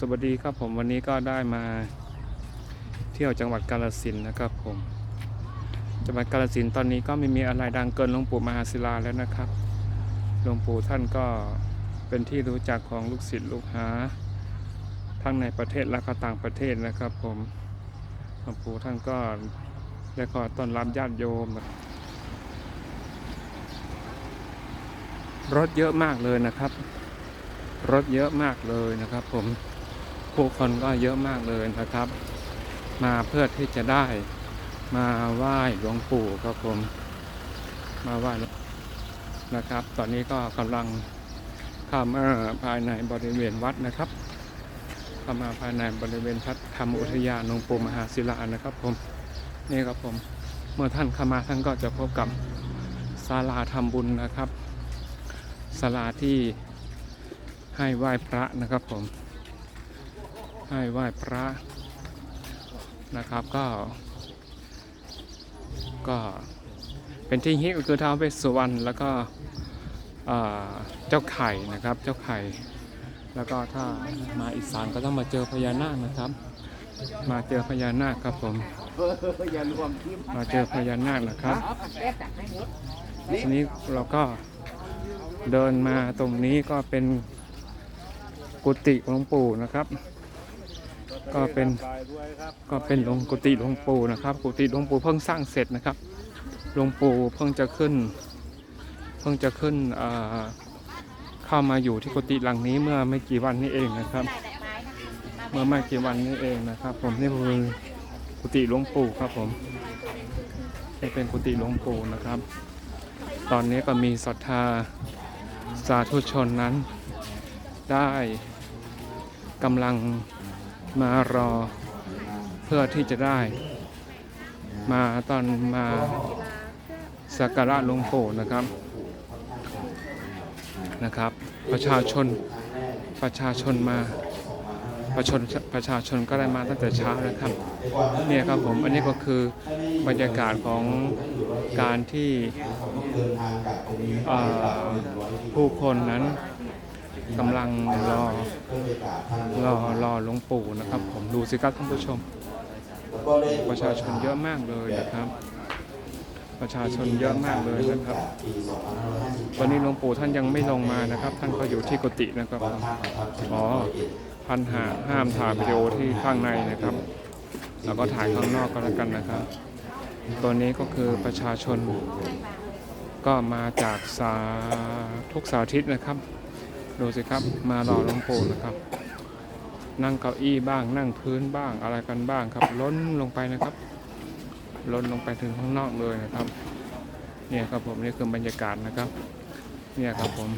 สวัสดีครับผมวันนี้ก็ได้มาเที่ยวจังหวัดกาฬสินนะครับผมจังหวัดกาฬสินตอนนี้ก็ไม่มีอะไรดังเกินหลวงปู่มหาศิลาแล้วนะครับหลวงปู่ท่านก็เป็นที่รู้จักของลูกศิษย์ลูกหา ทั้งในประเทศและก็ต่างประเทศนะครับ ผมหลวงปู่ท่านก็ได้ขอต้อนรับญาติโยม รถเยอะมากเลยนะครับรถเยอะมากเลยนะครับผม ผู้คนก็เยอะมากเลยนะครับ มาเพื่อที่จะได้มาไหว้หลวงปู่ครับผม มาไหว้นะครับ ตอนนี้ก็กำลังเข้ามาภายในบริเวณวัดนะครับเข้ามาภายในบริเวณพัดธรรมอุทยานหลวงปู่มหาศิลานะครับผมนี่ครับผมเมื่อท่านเข้ามาท่านก็จะพบกับศาลาทำบุญนะครับศาลาที่ให้ไหว้พระนะครับผม ให้ไหว้พระนะครับก็ ก็เป็นที่ฮิตก็คือท้าวเวสสุวรรณแล้วก็เจ้าไข่นะครับเจ้าไข่ แล้วก็ถ้ามาอีสานก็ต้องมาเจอพญานาคนะครับ มาเจอพญานาคครับผมมาเจอพญานาคนะครับทีนี้เราก็เดินมาตรงนี้ก็เป็นกุฏิหลวงปู่นะครับ ก็เป็นก็เป็นหลวงกุฏิหลวงปู่นะครับ กุฏิหลวงปู่เพิ่งสร้างเสร็จนะครับหลวงปู่เพิ่งจะขึ้น เพิ่งจะขึ้นเข้ามาอยู่ที่กุฏิหลังนี้เมื่อไม่กี่วันนี้เองนะครับ เมื่อไม่กี่วันนี้เองนะครับ ผมนี่คือกุฏิหลวงปู่ครับผมนี่เป็นกุฏิหลวงปู่นะครับ ตอนนี้ก็มีศรัทธาสาธุชนนั้นได้กำลัง มารอเพื่อที่จะได้ มาตอนมาสักการะหลวงปู่นะครับนะครับ ประชาชนประชาชนมาประชาชนประชาชนก็ได้มาตั้งแต่เช้านะครับเนี่ยครับผมอันนี้ก็คือบรรยากาศของการที่ผู้คนนั้น กำลังรอรอรอหลวงปู่นะครับ ผมดูสิครับท่านผู้ชม ประชาชนเยอะมากเลยนะครับ ประชาชนเยอะมากเลยนะครับ ตอนนี้หลวงปู่ท่านยังไม่ลงมานะครับ ท่านก็อยู่ที่กุฏินะครับอ๋อพันหาห้ามถ่ายวิดีโอที่ข้างในนะครับ แล้วก็ถ่ายข้างนอกก็แล้วกันนะครับ ตัวนี้ก็คือประชาชนก็มาจากสาทุกสาทิตนะครับ ดูสิครับมารอหลวงปู่นะครับ นั่งเก้าอี้บ้างนั่งพื้นบ้างอะไรกันบ้างครับ ล้นลงไปนะครับ ล้นลงไปถึงข้างนอกเลยนะครับ เนี่ยครับผมนี่คือบรรยากาศนะครับ เนี่ยครับผม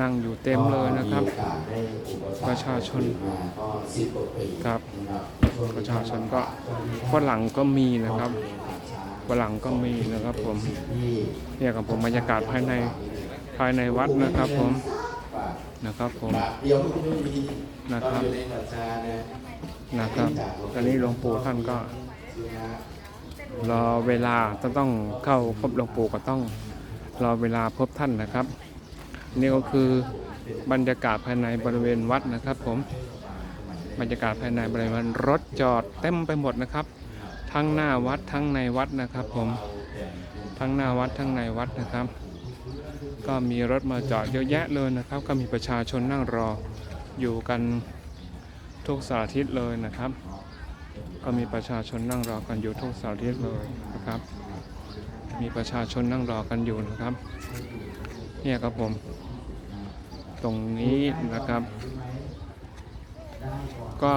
นั่งอยู่เต็มเลยนะครับ ประชาชนครับประชาชนก็ฝรั่งก็มีนะครับฝรั่งก็มีนะครับผมเนี่ยครับผมบรรยากาศภายในภายในวัดนะครับผม นะครับผมเดียวไม่มีนะครับอยู่ในศรัทธานะนะครับ ตอนนี้หลวงปู่ท่านก็รอเวลาต้องต้องเข้าพบหลวงปู่ก็ต้องรอเวลาพบท่านนะครับ นี่ก็คือบรรยากาศภายในบริเวณวัดนะครับ ผม บรรยากาศภายในบริเวณรถจอดเต็มไปหมดนะครับ ทั้งหน้าวัดทั้งในวัดนะครับ ผม ทั้งหน้าวัดทั้งในวัดนะครับ ก็มีรถมาจอดเยอะแยะเลยนะครับ ก็มีประชาชนนั่งรออยู่กันทุกสารทิศเลยนะครับ ก็มีประชาชนนั่งรอกันอยู่ทุกสารทิศเลยนะครับ มีประชาชนนั่งรอกันอยู่นะครับ เนี่ยครับผม ตรงนี้นะครับ ก็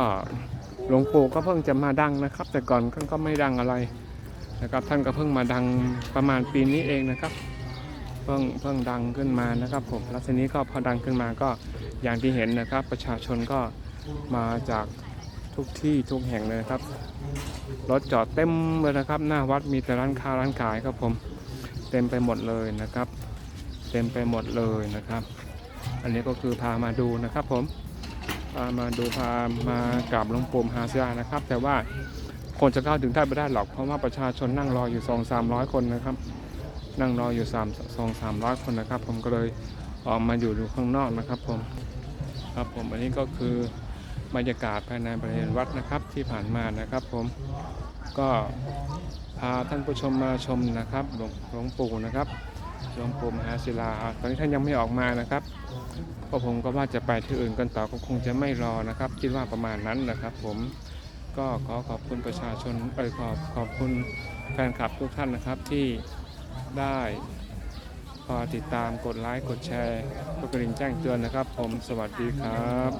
หลวงปู่ก็เพิ่งจะมาดังนะครับ แต่ก่อนท่านก็ไม่ดังอะไรนะครับ ท่านก็เพิ่งมาดังประมาณปีนี้เองนะครับ เพิ่งเพิ่งดังขึ้นมานะครับผมแล้วทีนี้ก็พอดังขึ้นมาก็อย่างที่เห็นนะครับ ประชาชนก็มาจากทุกที่ทุกแห่งเลยครับรถจอดเต็มเลยนะครับ หน้าวัดมีแต่ร้านค้าร้านขายครับผม เต็มไปหมดเลยนะครับ เต็มไปหมดเลยนะครับ อันนี้ก็คือพามาดูนะครับผมพามาดูพามากราบหลวงปู่มหาศิลานะครับ แต่ว่าคนจะเข้าถึงท่านไม่ได้หรอกเพราะว่าประชาชนนั่งรออยู่สองสามร้อยคนนะครับ นั่งรออยู่สามสองสามร้อยคนนะครับ ผมก็เลยออกมาอยู่ดูข้างนอกนะครับผมครับผมอันนี้ก็คือบรรยากาศภายในบริเวณวัดนะครับที่ผ่านมานะครับผมก็พาท่านผู้ชมมาชมนะครับหลวงหลวงปู่นะครับหลวงปู่มหาศิลาตอนนี้ท่านยังไม่ออกมานะครับก็ผมก็ว่าจะไปที่อื่นกันต่อก็คงจะไม่รอนะครับ คิดว่าประมาณนั้นนะครับ ผมก็ขอขอบคุณประชาชนเออขอบขอบคุณแฟนคลับทุกท่านนะครับที่ ได้พอติดตามกดไลค์กดแชร์กดกระดิ่งแจ้งเตือนนะครับ ผมสวัสดีครับ